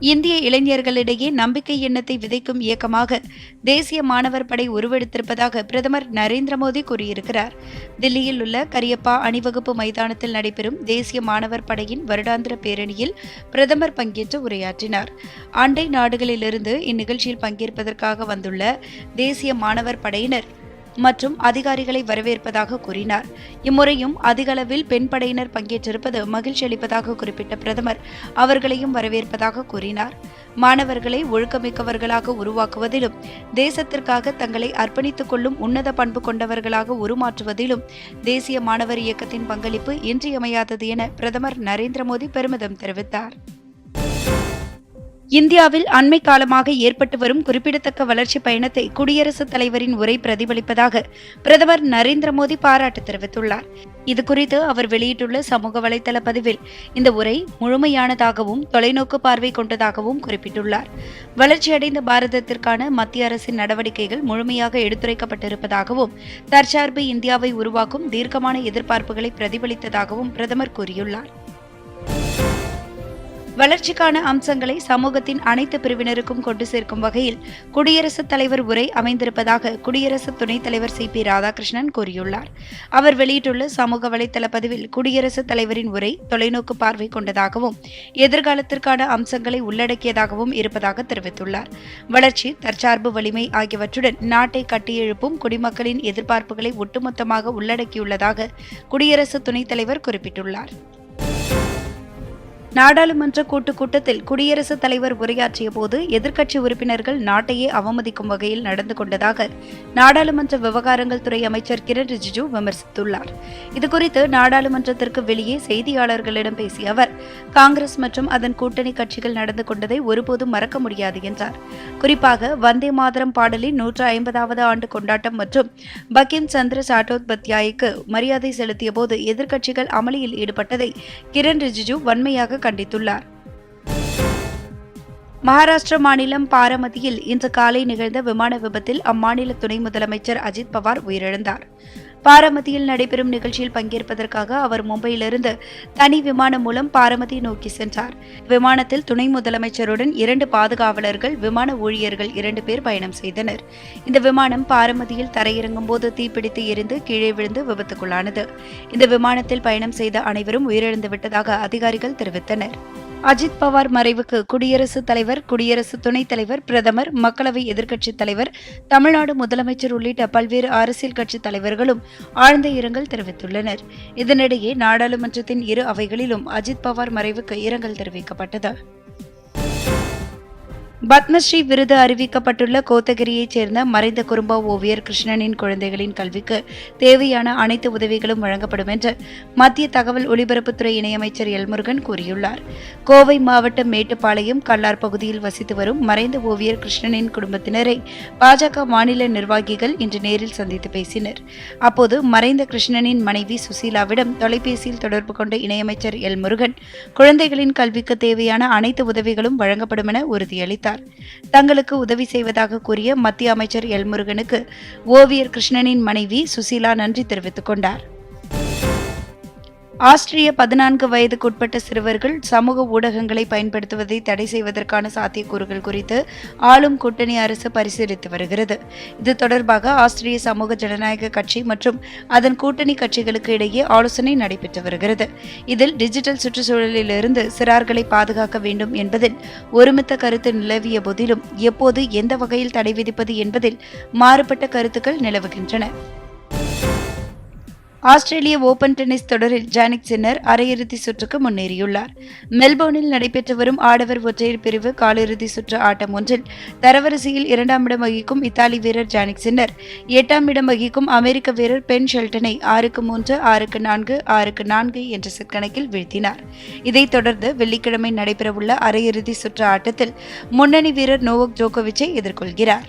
இந்திய இளைஞர்களிடையே நம்பிக்கை எண்ணத்தை விதைக்கும் இயக்கமாக தேசிய மாணவர் படை உருவெடுத்திருப்பதாக பிரதமர் நரேந்திர மோடி கூறியிருக்கிறார். தில்லியில் உள்ள கரியப்பா அணிவகுப்பு மைதானத்தில் நடைபெறும் தேசிய மாணவர் படையின் வருடாந்திர பேரணியில் பிரதமர் பங்கேற்று உரையாற்றினார். அண்டை நாடுகளிலிருந்து இந்நிகழ்ச்சியில் பங்கேற்பதற்காக வந்துள்ள தேசிய மாணவர் படையினர் மற்றும் அதிகாரிகளை வரவேற்பதாக கூறினார். இம்முறையும் அதிகளவில் பெண் படையினர் பங்கேற்றிருப்பது மகிழ்ச்சி அளிப்பதாக குறிப்பிட்ட பிரதமர் அவர்களையும் வரவேற்பதாக கூறினார். மாணவர்களை ஒழுக்கமிக்கவர்களாக உருவாக்குவதிலும் தேசத்திற்காக தங்களை அர்ப்பணித்துக் கொள்ளும் உன்னத பண்பு கொண்டவர்களாக உருமாற்றுவதிலும் தேசிய மாணவர் இயக்கத்தின் பங்களிப்பு இன்றியமையாதது என பிரதமர் நரேந்திர மோடி பெருமிதம் தெரிவித்தார். இந்தியாவில் அண்மை காலமாக ஏற்பட்டு வரும் குறிப்பிடத்தக்க வளர்ச்சி பயணத்தை குடியரசுத் தலைவரின் உரை பிரதிபலிப்பதாக பிரதமர் நரேந்திர மோடி பாராட்டு தெரிவித்துள்ளார். இதுகுறித்து அவர் வெளியிட்டுள்ள சமூக வலைதள பதிவில் இந்த உரை முழுமையானதாகவும் தொலைநோக்கு பார்வை கொண்டதாகவும் குறிப்பிட்டுள்ளார். வளர்ச்சியடைந்த பாரதத்திற்கான மத்திய அரசின் நடவடிக்கைகள் முழுமையாக எடுத்துரைக்கப்பட்டிருப்பதாகவும் தற்சார்பு இந்தியாவை உருவாக்கும் தீர்க்கமான எதிர்பார்ப்புகளை பிரதிபலித்ததாகவும் பிரதமர் கூறியுள்ளார். வளர்ச்சிக்கான அம்சங்களை சமூகத்தின் அனைத்து பிரிவினருக்கும் கொண்டு சேர்க்கும் வகையில் குடியரசுத் தலைவர் உரை அமைந்திருப்பதாக குடியரசு துணைத் தலைவர் சி பி ராதாகிருஷ்ணன் கூறியுள்ளார். அவர் வெளியிட்டுள்ள சமூக வலைதள பதிவில் குடியரசுத் தலைவரின் உரை தொலைநோக்கு பார்வை கொண்டதாகவும் எதிர்காலத்திற்கான அம்சங்களை உள்ளடக்கியதாகவும் இருப்பதாக தெரிவித்துள்ளார். வளர்ச்சி தற்சார்பு வலிமை ஆகியவற்றுடன் நாட்டை கட்டியெழுப்பும் குடிமக்களின் எதிர்பார்ப்புகளை ஒட்டுமொத்தமாக உள்ளடக்கியுள்ளதாக குடியரசு துணைத் தலைவர் குறிப்பிட்டுள்ளார். நாடாளுமன்ற கூட்டுக் கூட்டத்தில் குடியரசுத் தலைவர் உரையாற்றிய போது எதிர்க்கட்சி உறுப்பினர்கள் நாட்டையே அவமதிக்கும் வகையில் நடந்து கொண்டதாக நாடாளுமன்ற விவகாரங்கள் துறை அமைச்சர் கிரண் ரிஜிஜு விமர்சித்துள்ளார். இதுகுறித்து நாடாளுமன்றத்திற்கு வெளியே செய்தியாளர்களிடம் பேசிய அவர் காங்கிரஸ் மற்றும் அதன் கூட்டணி கட்சிகள் நடந்து கொண்டதை ஒருபோதும் மறக்க முடியாது என்றார். குறிப்பாக வந்தே மாதரம் பாடலின் நூற்று ஐம்பதாவது ஆண்டு கொண்டாட்டம் மற்றும் பக்கிம் சந்திர சாட்டோத்பத்யாய்க்கு மரியாதை செலுத்திய போது எதிர்க்கட்சிகள் அமளியில் ஈடுபட்டதை கிரண் ரிஜிஜு வன்மையாக கண்டித்துள்ளார். மகாராஷ்டிர மாநிலம் பாரமதியில் இன்று காலை நிகழ்ந்த விமான விபத்தில் அம்மாநில துணை முதலமைச்சர் அஜித் பவார் உயிரிழந்தார். பாரமதியில் நடைபெறும் நிகழ்ச்சியில் பங்கேற்பதற்காக அவர் மும்பையிலிருந்து தனி விமானம் மூலம் பாரமதி நோக்கி சென்றார். விமானத்தில் துணை முதலமைச்சருடன் இரண்டு பாதுகாவலர்கள் விமான ஊழியர்கள் இரண்டு பேர் பயணம் செய்தனர். இந்த விமானம் பாரமதியில் தரையிறங்கும் போது தீப்பிடித்து எரிந்து கீழே விழுந்து விபத்துக்குள்ளானது. இந்த விமானத்தில் பயணம் செய்த அனைவரும் உயிரிழந்து விட்டதாக அதிகாரிகள் தெரிவித்தனர். அஜித் பவார் மறைவுக்கு குடியரசுத் தலைவர் குடியரசு துணைத் தலைவர் பிரதமர் மக்களவை எதிர்க்கட்சித் தலைவர் தமிழ்நாடு முதலமைச்சர் உள்ளிட்ட பல்வேறு அரசியல் கட்சித் தலைவர்களும் ஆழ்ந்த இரங்கல் தெரிவித்துள்ளனர். இதனிடையே நாடாளுமன்றத்தின் இரு அவைகளிலும் அஜித் பவார் மறைவுக்கு இரங்கல் தெரிவிக்கப்பட்டது. பத்மஸ்ரீ விருது அறிவிக்கப்பட்டுள்ள கோத்தகிரியைச் சேர்ந்த மறைந்த குறும்பா ஓவியர் கிருஷ்ணனின் குழந்தைகளின் கல்விக்கு தேவையான அனைத்து உதவிகளும் வழங்கப்படும் என்று மத்திய தகவல் ஒலிபரப்புத்துறை இணையமைச்சர் எல்முருகன் கூறியுள்ளார். கோவை மாவட்டம் மேட்டுப்பாளையம் கல்லார் பகுதியில் வசித்து வரும் மறைந்த ஓவியர் கிருஷ்ணனின் குடும்பத்தினரை பாஜக மாநில நிர்வாகிகள் இன்று நேரில் சந்தித்து பேசினர். அப்போது மறைந்த கிருஷ்ணனின் மனைவி சுசீலாவிடம் தொலைபேசியில் தொடர்பு கொண்ட இணையமைச்சர் எல்முருகன் குழந்தைகளின் கல்விக்கு தேவையான அனைத்து உதவிகளும் வழங்கப்படும் என உறுதியளித்தார். தங்களுக்கு உதவி செய்வதாக கூறிய மத்திய அமைச்சர் எல் முருகனுக்கு ஓவியர் கிருஷ்ணனின் மனைவி சுசீலா நன்றி தெரிவித்துக் கொண்டார். ஆஸ்திரிய பதினான்கு வயதுக்குட்பட்ட சிறுவர்கள் சமூக ஊடகங்களை பயன்படுத்துவதை தடை செய்வதற்கான சாத்தியக்கூறுகள் குறித்து ஆளும் கூட்டணி அரசு பரிசீலித்து வருகிறது. இது தொடர்பாக ஆஸ்திரிய சமூக ஜனநாயக கட்சி மற்றும் அதன் கூட்டணி கட்சிகளுக்கு இடையே ஆலோசனை நடைபெற்று வருகிறது. இதில் டிஜிட்டல் சுற்றுச்சூழலிலிருந்து சிறார்களை பாதுகாக்க வேண்டும் என்பதில் ஒருமித்த கருத்து நிலவிய போதிலும் எப்போது எந்த வகையில் தடை விதிப்பது என்பதில் மாறுபட்ட கருத்துக்கள் நிலவுகின்றன. ஆஸ்திரேலிய ஓபன் டென்னிஸ் தொடரில் ஜானிக் சின்னர் அரையிறுதி சுற்றுக்கு முன்னேறியுள்ளார். மெல்போர்னில் நடைபெற்று வரும் ஆடவர் ஒற்றையர் பிரிவு காலிறுதி சுற்று ஆட்டம் ஒன்றில் தரவரிசையில் இரண்டாம் இடம் வகிக்கும் இத்தாலி வீரர் ஜானிக் சின்னர் எட்டாம் இடம் வகிக்கும் அமெரிக்க வீரர் பென் ஷெல்டனை ஆறுக்கு மூன்று ஆறுக்கு நான்கு ஆறுக்கு நான்கு என்ற செட் கணக்கில் வீழ்த்தினார். இதைத் தொடர்ந்து வெள்ளிக்கிழமை நடைபெறவுள்ள அரையிறுதி சுற்று ஆட்டத்தில் முன்னணி வீரர் நோவக் ஜோகோவிச்சை எதிர்கொள்கிறார்.